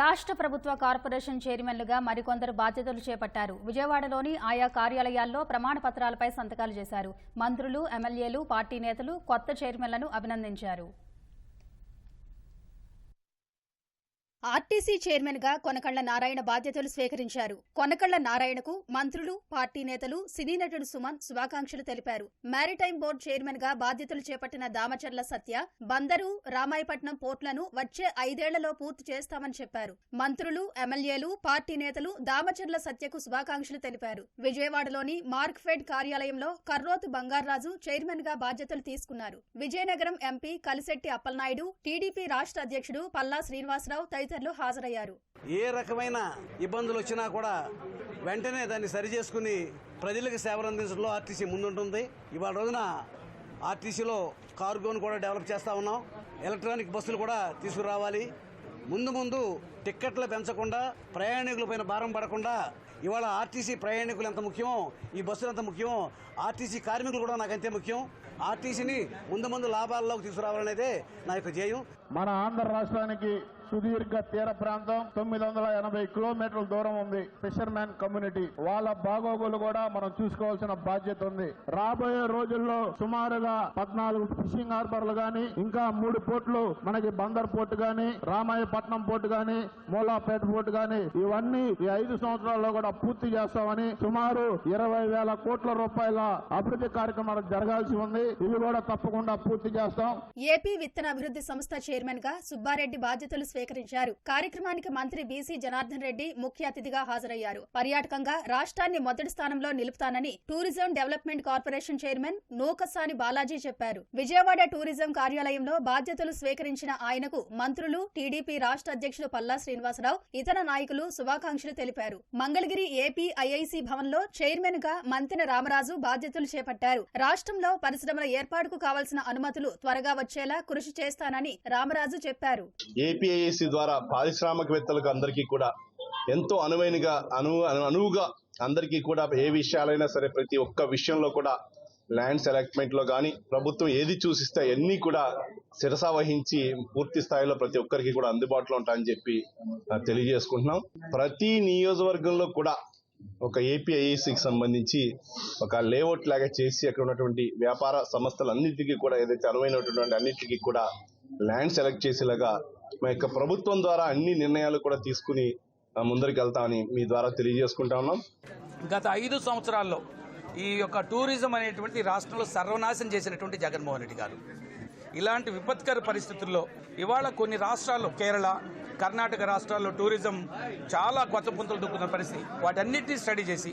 రాష్ట్ర ప్రభుత్వ కార్పొరేషన్ చైర్మన్లుగా మరికొందరు బాధ్యతలు చేపట్టారు. విజయవాడలోని ఆయా కార్యాలయాల్లో ప్రమాణ పత్రాలపై సంతకాలు చేశారు. మంత్రులు ఎమ్మెల్యేలు పార్టీ నేతలు కొత్త చైర్మన్లను అభినందించారు. ఆర్టీసీ చైర్మన్గా కొనకళ్ళ నారాయణ బాధ్యతలు స్వీకరించారు. కొనకళ్ళ నారాయణకు మంత్రులు పార్టీ నేతలు సినీ నటుడు సుమన్ శుభాకాంక్షలు తెలిపారు. మారిటైమ్ బోర్డు చైర్మన్గా బాధ్యతలు చేపట్టిన దామచర్ల సత్య బందరు రామాయపట్నం పోర్టులను వచ్చే ఐదేళ్ళలో పూర్తి చేస్తామని చెప్పారు. మంత్రులు ఎమ్మెల్యేలు పార్టీ నేతలు దామచర్ల సత్యకు శుభాకాంక్షలు తెలిపారు. విజయవాడలోని మార్క్ఫెడ్ కార్యాలయంలో కర్రోతు బంగారాజు చైర్మన్గా బాధ్యతలు తీసుకున్నారు. విజయనగరం ఎంపీ కలిశెట్టి అప్పలనాయుడు టీడీపీ రాష్ట్ర అధ్యక్షుడు పల్లా శ్రీనివాసరావు తదితరులు హాజరయ్యారు. ఏ రకమైన ఇబ్బందులు వచ్చినా కూడా వెంటనే దాన్ని సరి చేసుకుని ప్రజలకు సేవలు అందించడంలో ఆర్టీసీ ముందుంటుంది. ఇవాళ రోజున ఆర్టీసీలో కార్గోను కూడా డెవలప్ చేస్తూ ఉన్నాం. ఎలక్ట్రానిక్ బస్సులు కూడా తీసుకురావాలి. ముందు ముందు టిక్కెట్లు పెంచకుండా ప్రయాణికులపైన భారం పడకుండా ఇవాళ ఆర్టీసీ ప్రయాణికులు ఎంత ముఖ్యమో ఈ బస్సులు ఎంత ముఖ్యమో ఆర్టీసీ కార్మికులు కూడా నాకు అంతే ముఖ్యం. ఆర్టీసీని ముందు ముందు లాభాల్లోకి తీసుకురావాలనేదే నా యొక్క ధ్యేయం. మన ఆంధ్ర రాష్ట్రానికి సుదీర్ఘ తీర ప్రాంతం. తొమ్మిది వందల ఎనభై కిలోమీటర్ల దూరం ఉంది. ఫిషర్మెన్ కమ్యూనిటీ వాళ్ళ బాగోగులు కూడా మనం చూసుకోవాల్సిన బాధ్యత ఉంది. రాబోయే రోజుల్లో సుమారుగా పద్నాలుగు ఫిషింగ్ హార్బర్లు గాని ఇంకా మూడు పోర్టులు మనకి బందర్ పోర్టు గాని రామాయపట్నం పోర్టు గాని మూలాపేట పోర్టు గాని ఇవన్నీ ఈ ఐదు సంవత్సరాల్లో కూడా పూర్తి చేస్తామని సుమారు ఇరవై వేల కోట్ల రూపాయల అభివృద్ధి కార్యక్రమాలు జరగాల్సి ఉంది. ఇవి కూడా తప్పకుండా పూర్తి చేస్తాం. ఏపీ విత్తన అభివృద్ధి సంస్థ చైర్మన్గా సుబ్బారెడ్డి బాధ్యతలు స్వీకరించారు కార్యక్రమానికి మంత్రి బీసీ జనార్దన్ రెడ్డి ముఖ్య అతిథిగా హాజరయ్యారు. పర్యాటకంగా రాష్ట్రాన్ని మొదటి స్థానంలో నిలుపుతానని tourism development corporation chairman Nookasani Balaji చెప్పారు. విజయవాడ టూరిజం కార్యాలయంలో బాధ్యతలు స్వీకరించిన ఆయనకు మంత్రులు టీడీపీ రాష్ట్ర అధ్యక్షులు పల్లా శ్రీనివాసరావు ఇతర నాయకులు శుభాకాంక్షలు తెలిపారు. మంగళగిరి ఏపీ ఐఐసి భవన్లో చైర్మన్గా మంతిన రామరాజు బాధ్యతలు చేపట్టారు. రాష్ట్రంలో పరిశ్రమల ఏర్పాటుకు కావాల్సిన అనుమతులు త్వరగా వచ్చేలా కృషి చేస్తానని రామరాజు చెప్పారు. ఏపీఐఏసి ద్వారా పారిశ్రామికవేత్తలకు అందరికీ కూడా ఎంతో అనువైనగా అను అనువుగా అందరికీ కూడా ఏ విషయాలైనా సరే ప్రతి ఒక్క విషయంలో కూడా ల్యాండ్ సెలెక్ట్మెంట్లో కానీ ప్రభుత్వం ఏది చూసిస్తే అన్ని కూడా శిరసా వహించి పూర్తి స్థాయిలో ప్రతి ఒక్కరికి కూడా అందుబాటులో ఉంటాయని చెప్పి తెలియజేసుకుంటున్నాం. ప్రతి నియోజకవర్గంలో కూడా ఒక ఏపీఐఏసీకి సంబంధించి ఒక లేఅవుట్ లాగా చేసి అక్కడ ఉన్నటువంటి వ్యాపార సంస్థలన్నిటికీ కూడా ఏదైతే అనువైనటువంటి అన్నిటికీ కూడా ల్యాండ్ సెలెక్ట్ చేసేలాగా మా యొక్క ప్రభుత్వం ద్వారా అన్ని నిర్ణయాలు కూడా తీసుకుని ముందరికి వెళ్తామని మీ ద్వారా తెలియజేసుకుంటా ఉన్నాం. గత ఐదు సంవత్సరాల్లో ఈ యొక్క టూరిజం అనేటువంటి రాష్ట్రంలో సర్వనాశనం చేసినటువంటి జగన్మోహన్ రెడ్డి గారు. ఇలాంటి విపత్కర పరిస్థితుల్లో ఇవాళ కొన్ని రాష్ట్రాల్లో కేరళ కర్ణాటక రాష్ట్రాల్లో టూరిజం చాలా కొత్త పుంతలు దొక్కుతున్న పరిస్థితి. వాటన్నిటిని స్టడీ చేసి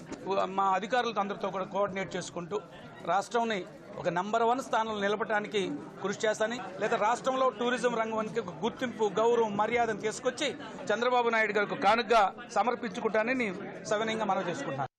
మా అధికారులతో అందరితో కూడా కోఆర్డినేట్ చేసుకుంటూ రాష్ట్రంని ఒక నంబర్ వన్ స్థానంలో నిలబడటానికి కృషి చేస్తానని లేదా రాష్ట్రంలో టూరిజం రంగానికి గుర్తింపు గౌరవం మర్యాదను తీసుకొచ్చి చంద్రబాబు నాయుడు గారికి కానుగ్గా సమర్పించుకుంటానని సవినయంగా మనం చేసుకుంటున్నాను.